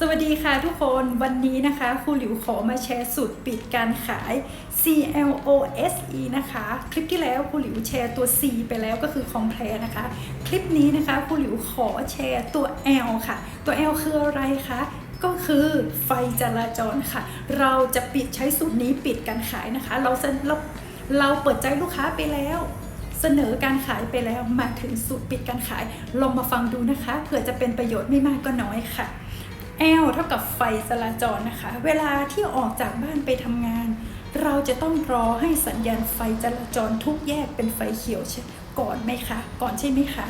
สวัสดีค่ะทุกคนวันนี้นะคะครูหลิวขอมาแชร์สูตรปิดการขาย CLOSE นะคะ คลิปที่แล้วครูหลิวแชร์ตัว C ไปแล้วก็คือ Compare นะคะ คลิปนี้นะคะครูหลิวขอแชร์ตัว L ค่ะ ตัว L คืออะไรคะก็คือไฟจราจรค่ะ เราจะปิดใช้สูตรนี้ปิดการขายนะคะ เราเราเราเปิดใจลูกค้าไปแล้วเสนอการขายไปแล้วมาถึงสูตรปิดการขาย ลองมาฟังดูนะคะเผื่อจะเป็นประโยชน์ไม่มากก็น้อยค่ะ L เท่ากับไฟจราจรนะคะ เวลาที่ออกจากบ้านไปทำงาน เราจะต้องรอให้สัญญาณไฟจราจรทุกแยกเป็นไฟเขียวก่อนไหมคะ ก่อนใช่ไหมคะ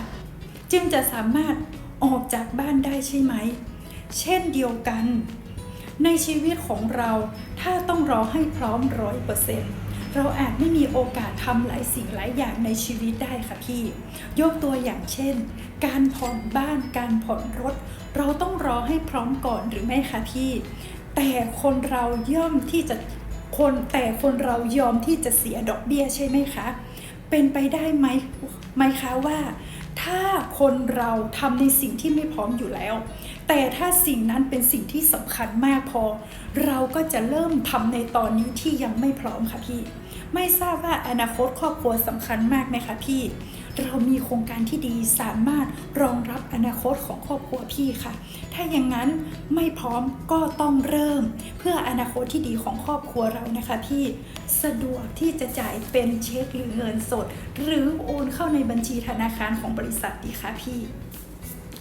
จึงจะสามารถออกจากบ้านได้ใช่ไหม เช่นเดียวกัน ในชีวิตของเราถ้าต้องรอให้พร้อมร้อยเปอร์เซ็นต์ เราอาจไม่มีโอกาสทำหลายสิ่งหลายอย่างในชีวิตได้ค่ะพี่ ยกตัวอย่างเช่น การผ่อนบ้านการผ่อนรถ เราต้องรอให้พร้อมก่อนหรือไม่คะพี่ แต่คนเราย่อมที่จะคนแต่คนเรายอมที่จะเสียดอกเบี้ยใช่ไหมคะ เป็นไปได้ไหมไหมคะว่า ถ้าคนเราทำในสิ่งที่ไม่พร้อมอยู่แล้ว แต่ถ้าสิ่งนั้นเป็นสิ่งที่สำคัญมากพอ เราก็จะเริ่มทำในตอนนี้ที่ยังไม่พร้อมค่ะพี่ ไม่ทราบว่าอนาคตครอบครัวสำคัญมากไหมคะพี่ เรามีโครงการที่ดีสามารถรองรับอนาคตของครอบครัวพี่ค่ะ ถ้าอย่างนั้นไม่พร้อมก็ต้องเริ่ม เพื่ออนาคตที่ดีของครอบครัวเรานะคะพี่ สะดวกที่จะจ่ายเป็นเช็คหรือเงินสด หรือโอนเข้าในบัญชีธนาคารของบริษัทดีคะพี่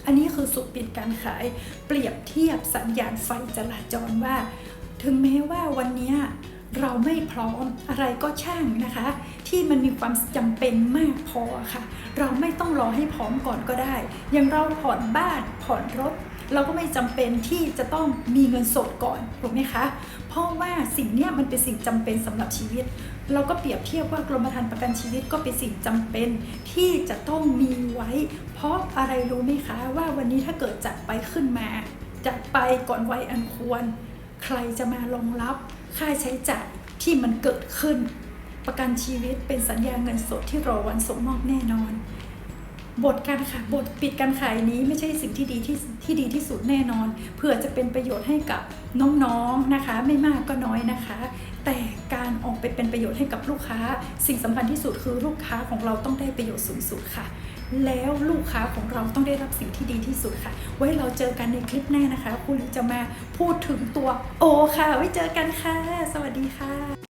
อันนี้คือสุดปิดการขาย เปรียบเทียบสัญญาณไฟจราจรว่า ถึงแม้ว่าวันนี้เราไม่พร้อมอะไรก็ช่างนะคะ ที่มันมีความจำเป็นมากพอค่ะ เราไม่ต้องรอให้พร้อมก่อนก็ได้ อย่างเราผ่อนบ้านผ่อนรถ เราก็ไม่จำเป็นที่จะต้องมีเงินสดก่อนถูกไหมคะ ราะว่าสิ่งเนี้ยมันเป็นสิ่งจำเป็นสำหรับชีวิต เราก็เปรียบเทียบว่ากรมธรรม์ประกันชีวิตก็เป็นสิ่งจำเป็นที่จะต้องมีไว้ เพราะอะไรรู้ไหมคะว่าวันนี้ถ้าเกิดจากไปขึ้นมาจากไปก่อนวัยอันควร ใครจะมารองรับค่าใช้จ่ายที่มันเกิดขึ้น ประกันชีวิตเป็นสัญญาเงินสดที่รอวันส่งมอบแน่นอน บทการขายบทปิดการขายนี้ไม่ใช่สิ่งที่ดีที่ที่ดีที่สุดแน่นอนเพื่อจะเป็นประโยชน์ให้กับน้องๆนะคะ ไม่มากก็น้อยนะคะ แต่การออกไปเป็นประโยชน์ให้กับลูกค้า สิ่งสำคัญที่สุดคือลูกค้าของเราต้องได้ประโยชน์สูงสุดค่ะ แล้วลูกค้าของเราต้องได้รับสิ่งที่ดีที่สุดค่ะ ไว้เราเจอกันในคลิปหน้านะคะคุณจะมาพูดถึงตัวโอค่ะ ไว้เจอกันค่ะ สวัสดีค่ะ